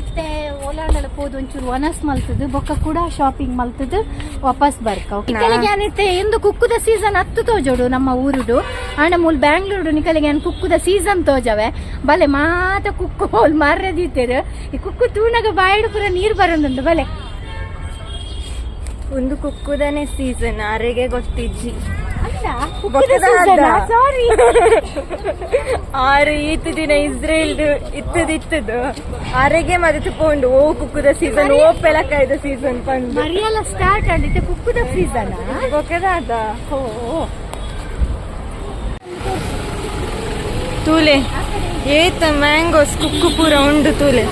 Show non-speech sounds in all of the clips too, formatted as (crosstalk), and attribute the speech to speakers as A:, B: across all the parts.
A: ಐತೆ ಓಲಾಂಡಲ ಪೋದು ಒಂಚೂರು ವನಸ್ ಮಲ್ತದು ಬೊಕ್ಕ ಕೂಡ ಶಾಪಿಂಗ್ ಮಲ್ತದು ವಾಪಸ್ ಬರ್ಕ. ನಿಕಲಿಗೆ ಏನಿತ್ತೆ ಇಂದು ಕುಕ್ಕುದ ಸೀಸನ್ ಹತ್ತು ತೋಜೋಡು ನಮ್ಮ ಊರುಡು ಆಂಡ ಮೂಲ್ ಬ್ಯಾಂಗ್ಳೂರು ನಿಕಲಿಗೆ ಏನ್ ಕುಕ್ಕುದ ಸೀಸನ್ ತೋಜವೆ. ಬಲೆ ಮಾತ ಕುಕ್ಕು ಹೋಲ್ ಮಾರದಿತ್ತೇರು ಈ ಕುಕ್ಕು ತೂಣಗ ಬಾಯಡು ಪೂರ ನೀರು ಬರೋದುಂಡು ಬಲೆ.
B: ಒಂದು ಕುಕ್ಕುದನೆ ಸೀಸನ್ ಆರೆಗೆ ಗೊತ್ತಿಜ್ಜಿ.
A: ಸಾರಿ (laughs)
B: ಆರು ಈತ ದಿನ ಇಸ್ರೇಲ್ ಇತ್ತದಿತ್ತದು ಆರೆಗೆ ಮತ್ತೆ ತುಕೊಂಡು ಓ ಕುಕ್ಕುದ ಸೀಸನ್ ಓ ಪೆಲಕಾಯ್ದ ಸೀಸನ್ ಬಂದು
A: ಮರಿಯಲ್ಲ ಸ್ಟಾರ್ಟ್ ಆಗಿತ್ತೆ ಕುಕ್ಕುದ ಸೀಸನ್
B: ಗೊಕ್ಕದಾದ
A: ಓ
B: ತೂಲೆ ಏತ ಮ್ಯಾಂಗೋಸ್ ಕುಕ್ಕು ಪೂರ ಉಂಡು ತೂಲೆ.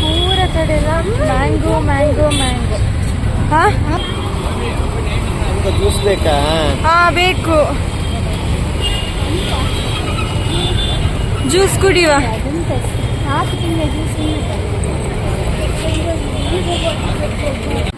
B: ಪೂರ ಕಡೆಲ್ಲ ಮ್ಯಾಂಗೋ ಮ್ಯಾಂಗೋ ಮ್ಯಾಂಗೋ. ಹಾ?
C: ಜ್ಯೂಸ್ ಬೇಕಾ?
B: ಹಾ ಬೇಕು. ಜ್ಯೂಸ್ ಕುಡಿಯುವ.
A: ಜ್ಯೂಸ್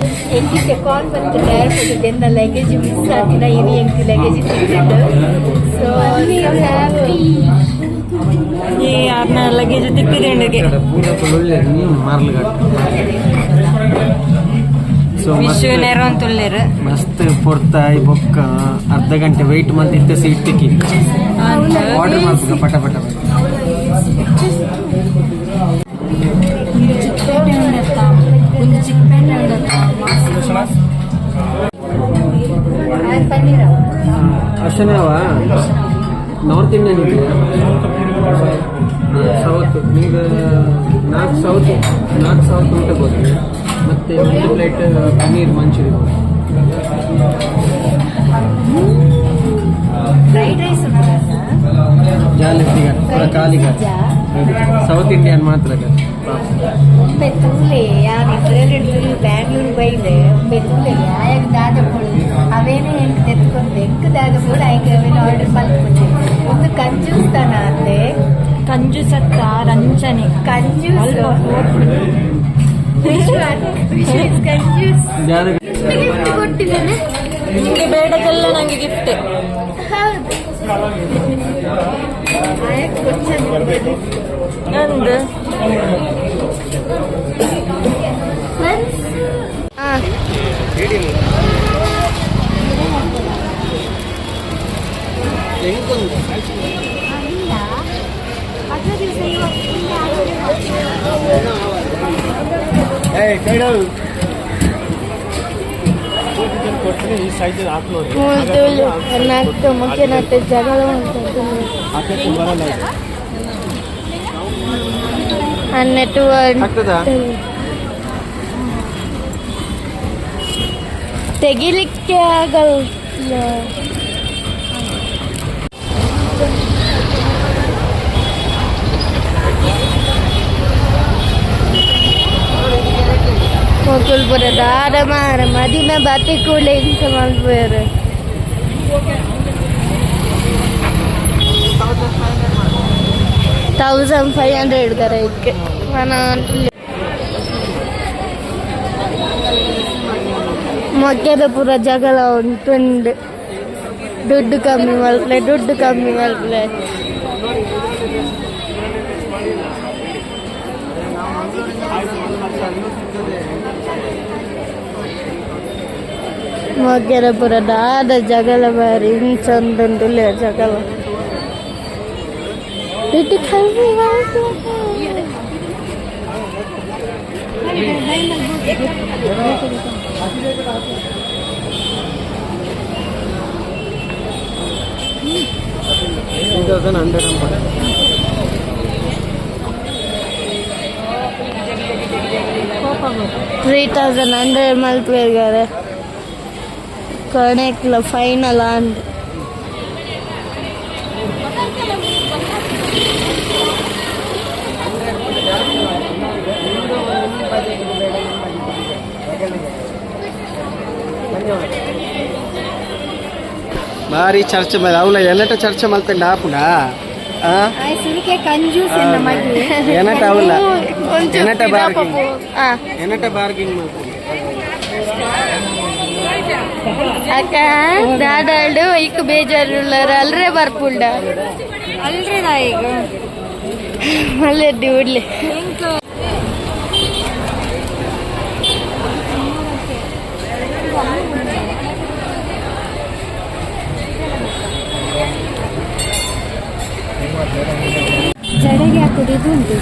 A: ಎಂಟಿಗೆ ಕಾಲ್ ಬಂತು. ಡೈರೆಕ್ಟ್ ನನ್ನ ಲಗೇಜ್ ಮಿಸ್ ಆಗಿಲ್ಲ ಎಂಟು ಲಗೇಜ್ ಸಿಕ್ಕಿದ್ದು ಸೊ ಹ್ಯಾಪಿ
B: ಈ ಯಾರನ್ನ ಲಗೇಜ್ ವಿಶ್ವ ನೆರವಂತುಳ್ಳೇರು
C: ಮಸ್ತ್ ಪೊರ್ತಾಯ್ ಬೊಕ್ಕ ಅರ್ಧ ಗಂಟೆ ವೆಯ್ಟ್ ಮಾಡ್ತಿದ್ದ ಸೀಟ್ ತಿಕ್ಕಿ. ಆರ್ಡರ್ ಮಾಡ್ಬೇಕು ಪಟ ಪಟ ಪಟ.
A: ಒಂದು ಚಿಕ್ಕಪೇಟೆ
C: ನಾರ್ತ್ ಇಂಡಿಯನ್ ಇದೆಯಾ ಸೌತ್ ನಿಮ್ಗೆ ನಾಲ್ಕು ಸೌತ್ ನಾಲ್ಕು ಸೌತ್ ಊಟ ಬರ್ತೀವಿ ಮತ್ತೆ ಒಂದು plate paneer manchurian
A: fried rice
C: ಜಾಲಿಗ south Indian ಮಾತ್ರ
A: ಬೆತ್ತೂಲೆ ಯಾರು ಇದ್ರಲ್ಲಿ ಬ್ಯಾಂಗ್ಳೂರು ಬೈಲೆ ಬೆತ್ತೂಲೆ ಯಾಯಾಗ ದಾದ ಪೋಳು ಅವೇನೇ ಹೆಂಗೆ ತೆತ್ಕೊಂಡು ಹೆಂಗ್ ದಾದ ಪೋಳು ಆಯ್ಕೆ ಅವೇನು ಆರ್ಡರ್ ಮಾಡ್ಕೊಂಡೆ. ಒಂದು ಕಂಜೂಸ್. ತನ ಅಂತೆ
B: ಕಂಜು ಸತ್ತ ರಂಜನೆ
A: ಕಂಜೂಸ್. ಕಂಜೂಸ್ ಕೊಟ್ಟಿದ್ದೇನೆ?
B: ನಿಮಗೆ ಬೇಡದೆಲ್ಲ ನನಗೆ ಗಿಫ್ಟ್
A: ಹೌದು.
B: ನಂದು ಮೂವತ್ತೇಳು ನಾಲ್ಕು ಮುಖ್ಯ ನಾಲ್ಕು ಜಗಳ ಉಂಟು అన్నట్టు తెగిలికే Mukul berdarah marah, madinah batikku lain sama berdarah. Thousand five hundred ಇದಕ್ಕೆ. ನಾನು ಮೊಗ್ಗದ ಪೂರ ಜಗಳ ಉಂಟುಂಡು ದುಡ್ಡು ಕಮ್ಮಿ ಮಲ್ಪಲೆ ದುಡ್ಡು ಕಮ್ಮಿ ಮಲ್ಪಲೆ ಮೊಗ್ಗದ ಪೂರ ದಾದ ಜಗಳ ಬಾರಿ ಹಿಂಚೊಂದುಂಟು ಜಗಳ. ದುಡ್ಡು ಕಮ್ಮಿ ಮಲ್ಪಲೆ
C: ಟೂ ತೌಸಂಡ್ ಹಂಡ್ರೆಡ್ ಅಂಬ
D: ತ್ರೀ ತೌಸಂಡ್ ಹಂಡ್ರೆಡ್ ಮಲ್ಪೇರ್ಗಾರೆ ಕೊನೆಕ್ಲ ಫೈನಲ್ ಅಂಡ್
C: ಭಾರಿ ಚರ್ಚೆ ಮೇಲೆ ಅವಳ ಎನ್ನಟ ಚರ್ಚೆ ಮಲ್ಪಂಡ ಆಪುಂಡ ಆ
A: ಸುಲಿಕೆ ಕಂಜೂಸ್ ನಮಗೆ
C: ಎನ್ನಟ ಅವಲ್ಲ ಎನ್ನಟ ಬಾರ್ಗಿಂಗ್ ಎನ್ನಟ ಬಾರ್ಗಿಂಗ್ ಮಲ್ಪಂಡ
D: ಅಕ್ಕ ದಾದಾಡು ಇಕ್ ಬೇಜಾರುಳ್ಳರ ಅಲ್ರೇ ಬರ್ಪುಂಡ
B: ಅಲ್ರಿ ನಾ ಈಗ
D: ಅಲ್ಲೇ ಉಡ್ಲಿ
A: ಇದು ಉಂಟು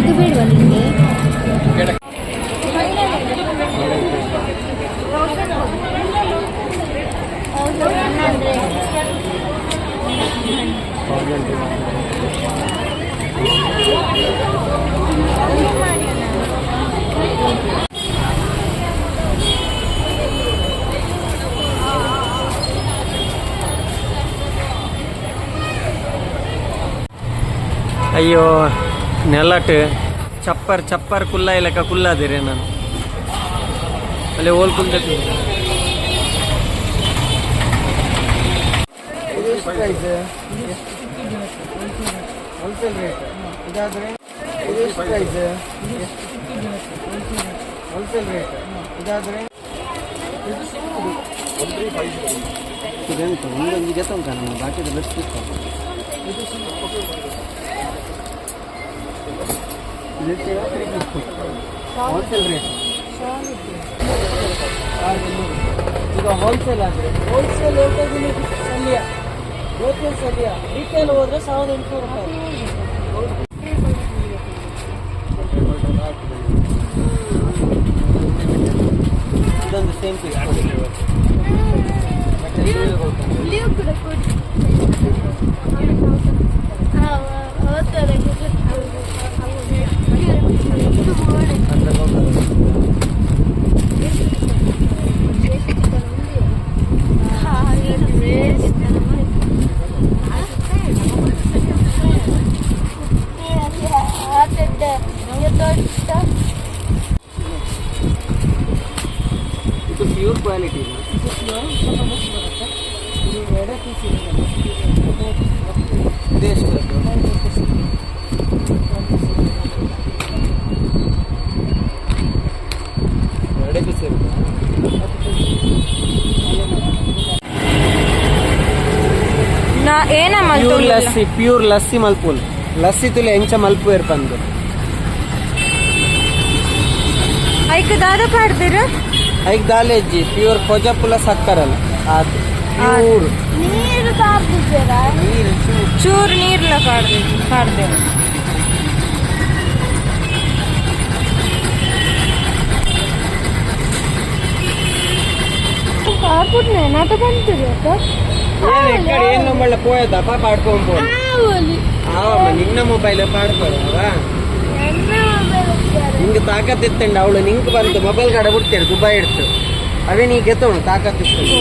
A: ಇದು ಬೇಡವಾ ನಿಮಗೆ
E: ಅಯ್ಯೋ, ನೆಲಟ್. ಚಪ್ಪರ್ ಚಪ್ಪರ್ ಕುಲ್ಲ ಇಲ್ಲಕ ಕುಲ್ಲಾದಿರಿ ನಾನು. ಅಲ್ಲಿ ಓಲ್ ಕುಲ್ದ
C: ಹೋಲ್ಸೇಲ್ ರೇಟ್ ಇದು ರೇಟ್ ಒಂದೊಂದು ಜೊತೆ ಉಂಟ ನಮ್ಮ ಬಾಕಿದ ಬೆಸ್ಟ್ ಹೋಲ್ಸೇಲ್ ರೇಟ್ ಈಗ ಹೋಲ್ಸೇಲ್ ಆದರೆ ಹೋಲ್ಸೇಲ್ ಹೇಳ್ತಾ ಸಲ್ಯ ಹೋಲ್ಸೇಲ್ ಸಲ್ಯ ರಿಟೇಲ್ ಹೋದ್ರೆ ಸಾವಿರದ ಎಂಟುನೂರು ರೂಪಾಯಿ ಇದೊಂದು ಸೇಮ್ ಪೀಸ್ ಮತ್ತೆ ಇದು ಪ್ಯೂರ್ ಕ್ವಾಲಿಟಿ ಇದು ಎಷ್ಟು ಎರಡೇ ಪೀಸ್
B: ನಾ ಏನ
C: ಪ್ಯೂರ್ ಲಸ್ಸಿ ಪ್ಯೂರ್ ಲಸ್ಸಿ ಮಲ್ಪುಲ್. ಲಸ್ಸಿ ತುಲೆ ಎಂಚ ಮಲ್ಪು ಇರ್ಪಂದು
B: ಐಕ್ ದಾದ ಪಾಡ್ದಿರ?
C: ಐಕ್ ದಾಲೇಜಿ ಪ್ಯೂರ್ ಕೊಜಪುಲ ಸಕ್ಕರಲ್ಲ ಅದು ಪ್ಯೂರ್
D: ನೀರು ತಾಪಿದ್ದೀರಾ
C: ನೀರು ಚೂರು
B: ಚೂರ್ ನೀರ್ಲ ಪಾಡ್ದಿ ಪಾಡ್ದಿರ
D: ಕಾಪುಟ್ನೆ ನಾಟ ಬಂತಿರಿ ಅಕ್ಕ
C: ಏನ್ ಎಕ್ಕಡೆ ಏನ್ ನಂಬಳ್ಳ ಪೋಯದ ಪಾಪ ಆಡ್ಕೊಂಡ್ ಪೋ
D: ಆವಲಿ
C: ಆವಮ್ಮ ನಿನ್ನ ಮೊಬೈಲ್ ಪಾಡ್ಕೊಳವ
D: ನನ್ನ ಮೊಬೈಲ್
C: ನಿಂಗೆ ತಾಕತ್ ಇತ್ತಂಡ ಅವಳು ನಿಂಗೆ ಬಂತು ಮೊಬೈಲ್ ಕಡೆ ಬಿಡ್ತೇನೆ ದುಬೈ ಇಡ್ತು ಅವೇ ನೀ ಗೆತ್ತವಳು ತಾಕತ್ ಇತ್ತು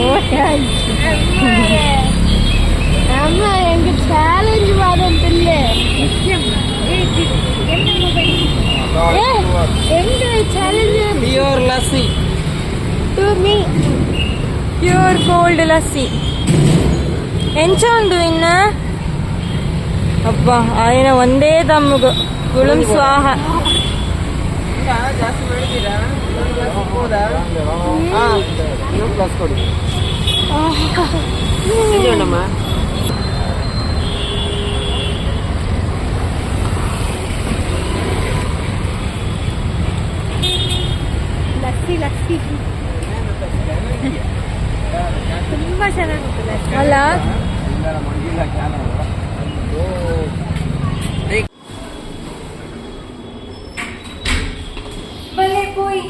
D: ಅಮ್ಮ ಹೆಂಗೆ ಚಾಲೆಂಜ್ ಮಾಡಂತಿಲ್ಲೇ ಹೆಂಗೆ challenge
C: pure lassi
D: to me
B: pure gold lassi ಎಂಚ ಉಂಡು ಇನ್ನ ಅಬ್ಬ ಆಯ್ನ ಒಂದೇ ದಮ್ಮಗು ಗುಳುಂ ಸ್ವಾಹ
C: ಜಾಸ್ತಿ ಮಾಡಿದ್ದೀರಾ ಹಾ ನೀವು ಪ್ಲಸ್ ಕೊಡಿ ಎಂಜೋಣಮ್ಮ
A: ಲಸ್ಸಿ ಲಸ್ಸಿ ತುಂಬಾ ಚೆನ್ನಾಗುತ್ತದೆ
B: ಅಲ್ಲ ಬಲೆ ಪೋಯ್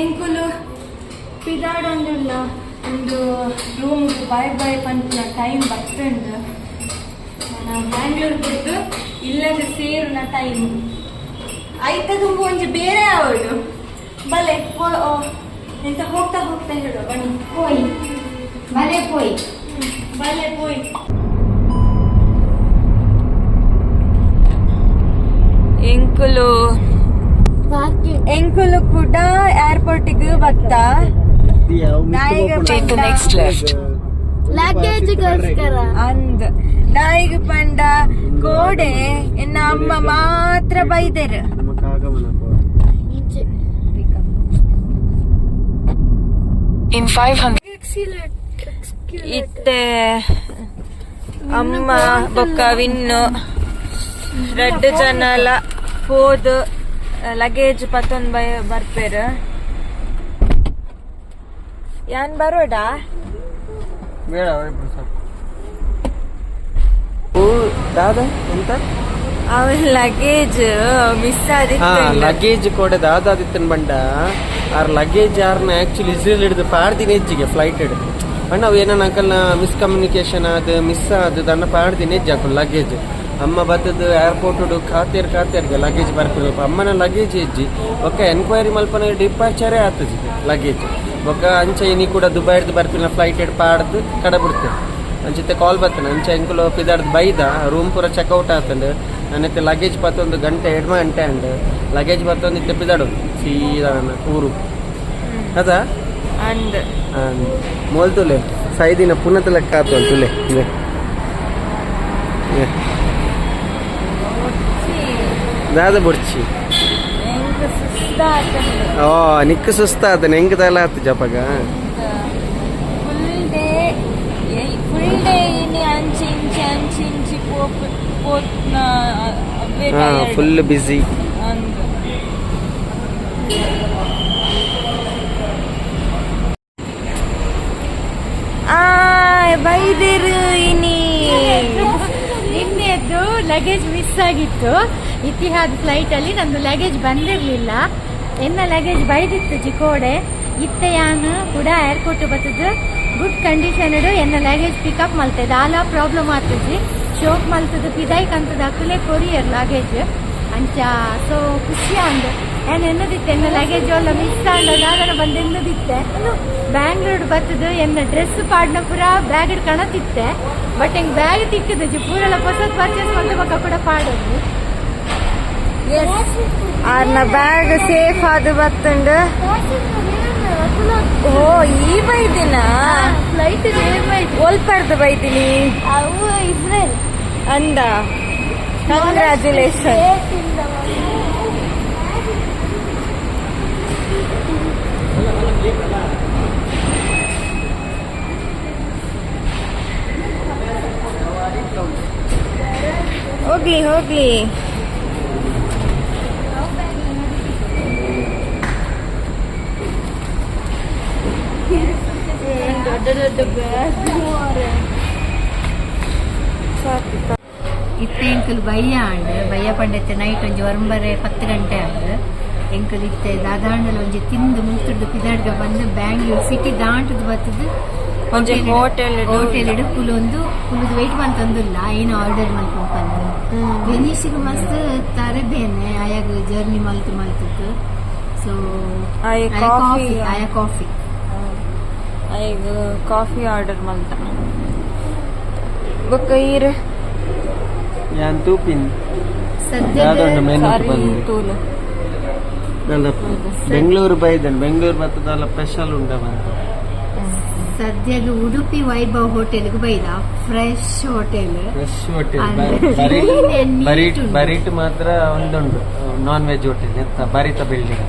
B: ಎಂಕುಲು ಪಿದಾಡೊಂದುಲ್ಲ ಒಂದು ರೂಮ್ ಬೈ ಬೈ ಪಂಚಿನ ಟೈಮ್ ಬರ್ತುಂಡು ನಾನು ಬ್ಯಾಂಗ್ಳೂರ್ ಬಿಟ್ಟು ಇಲ್ಲದ ಸೇರುನ ಟೈಮ್ ಐತ ತುಂಬ ಒಂಜಿ ಬೇರೆ ಅವಳು. ಬಲೆ ಎಂತ ಹೋಗ್ತಾ ಹೋಗ್ತಾ ಹೇಳು ಬನ್ನಿ.
A: ಪೋಯ್ ಬಲೆ ಪೋಯ್
B: ಬಲೆ ಪೋಯ್ ಎಂಕುಲು. ಎಂಕುಲು ಕೂಡ ಏರ್ಪೋರ್ಟಿಗೆ ಬತ್ತ ನೆಕ್ಸ್ಟ್ ಲೆಫ್ಟ್
D: ಲಗೇಜ್ಗೋಸ್ಕರ
B: ಅಂದ್. ನಾಯಿಗೆ ಪಂಡ. ಗೋಡೆ. ಎನ್ನ ಅಮ್ಮ ಮಾತ್ರ ಬೈದರು.
F: ಫೈವ್ 500
B: ಇತ್ತೆ. ಅಮ್ಮ ಬೊಕ್ಕ ವಿನ್ನು. ರೆಡ್ ಜನಲ ಹೋದ್. ಲಗೇಜ್ ಪತ್ತೊಂದು ಬೈ ಬರ್ಪೇರು. ಯಾನ್ ಬರೋಡಾ?
C: ಬೇಡ ದಾದ ಎಂತ?
B: ಅವನ್ ಲಗೇಜ್ ಮಿಸ್
C: ಹಾ
B: ಆದಿತ್ತು
C: ಲಗೇಜ್ ಕೂಡ ದಾದಾದಿತ್ತನ್ ಬಂಡ. ಆರ್ ಲಗೇಜ್ ಯಾರನ್ನ ಆಕ್ಚುಲಿ ಇಸ್ರೇಲ್ ಹಿಡಿದು ಪಾಡ್ದಿನ ಹೆಜ್ಜಿಗೆ ಫ್ಲೈಟ್ ಹಿಡಿದು ಅಣ್ಣ ಅವು ಏನನ್ನ ಅಂಕಲ್ನ ಮಿಸ್ಕಮ್ಯುನಿಕೇಶನ್ ಅದು ಮಿಸ್ ಆದ ದನ್ನ ಪಾಡ್ದಿನ ಹೆಜ್ಜೆ ಹಾಕೊಂಡು ಲಗೇಜ್ ಅಮ್ಮ ಬತ್ತದ್ದು ಏರ್ಪೋರ್ಟ್ ಹುಡು ಖಾತೆರ್ ಖಾತೆರ್ಗೆ ಲಗೇಜ್ ಬರ್ಕೊಳ್ಳಿ ಅಮ್ಮನ ಲಗೇಜ್ ಇಜ್ಜಿ ಒಕ್ಕ ಎನ್ಕ್ವೈರಿ ಮಲ್ಪನ ಡಿಪಾರ್ಚರೇ ಆತಜಿ ಲಗೇಜ್ ಒಕ್ಕ ಅಂಚೆ ಇನಿ ಕೂಡ ದುಬೈ ಹಿಡ್ದು ಬರ್ಪಿನ ಫ್ಲೈಟ್ ಹಿಡ್ ಪಾಡ್ದು ಕಡೆ ಬಿಡ್ತೇನೆ ಅಂಚಿತ್ತೆ ಕಾಲ್ ಬರ್ತೇನೆ. ಅಂಚೆ ಎಂಕುಲು ಪಿದಾಡ್ದು ಬೈದ ರೂಮ್ ಪೂರ ಚೆಕ್ಔಟ್ ಆತಂದು. ನನ್ನತ್ತೆ ಲಗೇಜ್ ಬತ್ತೊಂದು ಗಂಟೆ ಎರಡು ಗಂಟೆ ಅಂಡ್ ಲಗೇಜ್ ಪತ್ತೊಂದು ಇತ್ತೆ ಪಿದಾಡು ಸೀದಾ ನನ್ನ ಊರು. ಅದಾ.
B: ಮೋಲ್
C: ತುಲೆ ಸೈದಿನ ಪುನತ ಲೆಕ್ಕ ಆತು ತುಲೆ. ಇದೆ ದಾದ ಬುಡ್ಚಿ ಓ, ನಿಕ್ಕ ಸುಸ್ತ ಆತನ ಹೆಂಗ್ ತಲ ಆತು ಜಪಗ?
B: ಫುಲ್
C: ಬಿಸಿ
B: ಬೈದಿರು ಇನಿ.
A: ನಿನ್ನೆದ್ದು ಲಗೇಜ್ ಮಿಸ್ ಆಗಿತ್ತು. ಇತಿಹಾದ ಫ್ಲೈಟ್ ಅಲ್ಲಿ ನಂದು ಲಗೇಜ್ ಬಂದಿರಲಿಲ್ಲ. ಎನ್ನ ಲಗೇಜ್ ಬೈದಿತ್ತು ಚಿಕೋಡೆ ಇತ್ತೆ ಯಾನು ಕೂಡ ಏರ್ಪೋರ್ಟ್ ಬರ್ತದ ಗುಡ್ ಕಂಡೀಷನ್ ಎನ್ನ ಲಗೇಜ್ ಪಿಕಪ್ ಮಲ್ತದ. ಆಲ ಪ್ರಾಬ್ಲಮ್ ಆಗ್ತದೆ. ಶೋಕ್ ಮಲ್ತದ್ದು ಪಿದೈಕ್ ಅಂತದ ಅಕ್ಕಲೇ ಕೊರಿಯರ್ ಲಗೇಜ್ ಅಂಚ ಸೊ ಖುಷಿ ಅಂದು ಏನು ಎನ್ನದಿತ್ತೆ ಎನ್ನ ಲಗೇಜ್ ಎಲ್ಲ ಮಿಸ್ ಆಂಡ ದಾದನ ಬಂದು ಎನ್ನದಿತ್ತೆ. ಬ್ಯಾಂಗ್ಳೂರ್ ಬರ್ತದ ಎನ್ನ ಡ್ರೆಸ್ ಪಾಡ್ನ ಪೂರ ಬ್ಯಾಗ್ ಕಣತಿತ್ತೆ ಬಟ್ ಹೆಂಗೆ ಬ್ಯಾಗ್ ತಿಕ್ಕದ? ಜಿ ಪೂರೆಲ್ಲ ಹೊಸದು ಪರ್ಚೇಸ್ ಮಾಡಿದ ಮಕ್ಕ ಕೂಡ ಪಾಡೋದು.
B: ಆರ್ನ ಬ್ಯಾಗ್ ಸೇಫ್ ಆದ ಬತ್ತಂಡು. ಓ, ಈ ಬೈದಿನ?
D: ಫ್ಲೈಟ್
B: ಒಲ್ಪರ್ದು ಬೈದಿನಿ.
D: ಅವು ಇಸ್ರೇಲ್
B: ಅಂದ. ಕಂಗ್ರ್ಯಾಚುಲೇಷನ್ ಹೋಗ್ಲಿ ಹೋಗ್ಲಿ.
D: ಬ್ಯಾಗ್
A: ಇತ್ತೆ ಎಂಕಲ್ ಬಯ್ಯ ಆಂಡ್ ಬಯ್ಯ ಪಂಡತ್ತೆ ನೈಟ್ ಒಂಜಿ ಒರಂಬರೆ ಪತ್ತು ಗಂಟೆ ಆಂಡ್ ಎಂಕಲ್ ಇತ್ತೆ ದಾದಾಂಡಲ ಒಂಜಿ ತಿಂದು ಮುಲ್ತುಡ್ದು ಪಿದಾಡ್ಗ ಬಂದು ಬ್ಯಾಂಗ್ಳೂರ್ ಸಿಟಿ ದಾಂಟದು ಬತ್ತದು.
B: ಒಂಜಿ hotel ಡು-
A: ಹೋಟೆಲ್ ಇಡು ಕುಲೊಂದು ಕುಲುದು ವೆಯ್ಟ್ ಏನು ಆರ್ಡರ್ ಮಲ್ಕೊಂಪಂದು ವೆನಿಸಿಗೆ ಮಸ್ತ್ ತರಬೇನೆ ಆಯಾಗ ಜರ್ನಿ ಮಲ್ತು ಮಲ್ತದ್ದು ಸೊ
B: ಆಯ
A: ಕಾಫಿ ಆಯ ಕಾಫಿ
B: ಈಗ ಕಾಫಿ ಆರ್ಡರ್ ಮಲ್ತ ಬೊಕ್ಕೈರ್
C: ಯಾನ್ ತೂಪಿನ್ ಸದ್ಯ
B: ತೂಲು.
C: ಬೆಂಗಳೂರು ಬೈದನ್. ಬೆಂಗಳೂರು ಬರ್ತದಲ್ಲ ಸ್ಪೆಷಲ್ ಉಂಡ ಬಂತ
A: ಸದ್ಯದ ಉಡುಪಿ ವೈಭವ್ ಹೋಟೆಲ್ಗೆ ಬೈದ. ಫ್ರೆಶ್ ಹೋಟೆಲ್
C: ಫ್ರೆಶ್ ಹೋಟೆಲ್ ಬರಿಟ್ ಮಾತ್ರ ಒಂದುಂಡು ನಾನ್ ವೆಜ್ ಹೋಟೆಲ್ ಎಂತ ಬರಿತ ಬಿಲ್ಡಿಂಗ್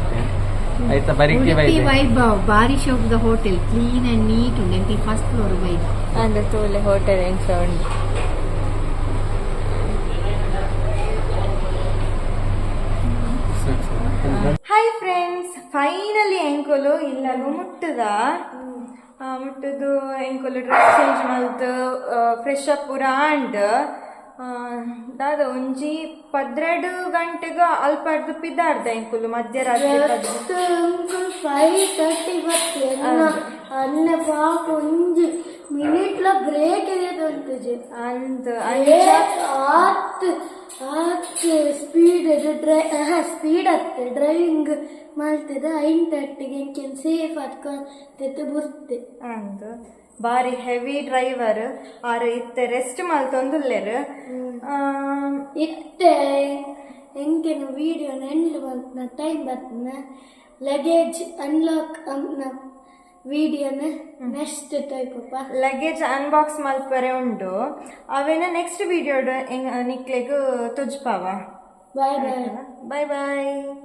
C: ಆಯ್ತಾ ಬರಿಕೆ
A: ಉಡುಪಿ ವೈಭವ್ ಬಾರಿ ಶೋಕದ ಹೋಟೆಲ್ ಕ್ಲೀನ್ ಅಂಡ್ ನೀಟ್ ಉಂಟು ಎಂಟಿ ಫಸ್ಟ್ ಫ್ಲೋರ್ ಬೈದ
B: ಅಂದ ತೋಲೆ ಹೋಟೆಲ್ ಹೆಂಗ್ ಸೌಂಡ್ ಹಾಯ್ ಫ್ರೆಂಡ್ಸ್ ಫೈನಲಿ ಎಂಕೊಲು ಇಲ್ಲಗೂ ಮುಟ್ಟದ? ಮುಟ್ಟದು ಎಂಕೊಲು ಡ್ರೆಸ್ ಚೇಂಜ್ ಮಲ್ತು ಫ್ರೆಶ್ ಅಪ್ ಪೂರ ಆಂಡ್ ದಾದ ಒಂಜಿ ಪದ್ರೆಡು ಗಂಟೆಗ ಅಲ್ಪ ಅರ್ಧ ಪಿದ್ದಾಡ್ದ ಎಂಕುಲು ಮಧ್ಯರಾತ್ರಿ.
D: ಫೈವ್ ತರ್ಟಿ ಅನ್ನ ಪಾಪ ಒಂಜಿ ಮಿನಿಟ್ಲ ಬ್ರೇಕ್ ಇರೋದು
B: ಅಂತ
D: ಆತ್ ಆತ್ ಸ್ಪೀಡ್ ಡ್ರೈ ಸ್ಪೀಡ್ ಹತ್ತೆ ಡ್ರೈವಿಂಗ್ ಮಾಡ್ತಿದ್ದ. ಐನ್ ತಟ್ಟಿಗೆ ಎಂಕೆನ್ ಸೇಫ್ ಹತ್ಕೊಂಡ್ ಬುರ್ತೆ
B: ಅಂತ ಬಾರಿ ಹೆವಿ ಡ್ರೈವರ್ ಆರ್ ಇತ್ತೆ ರೆಸ್ಟ್ ಮಲ್ತೊಂದುಲ್ಲೆರ್
D: ಇತ್ತೆ ಎಂಕೆನ ವಿಡಿಯೋ ಎಂಡ್ ಬಂತನ ಟೈಮ್ ಬರ್ತನ ಲಗೇಜ್ ಅನ್ಲಾಕ್ ಅನ್ನ ವಿಡಿಯೋನ ನೆಕ್ಸ್ಟ್ ಟೈಪ್
B: ಲಗೇಜ್ ಅನ್ಬಾಕ್ಸ್ ಮಲ್ಪರೆ ಉಂಡು. ಅವೇನ ನೆಕ್ಸ್ಟ್ ವಿಡಿಯೋ ನಿಕ್ಲೆಗ್ ತುಜ್ಪಾವ.
D: ಬಾಯ್ ಬಾಯ್
B: ಬಾಯ್ ಬಾಯ್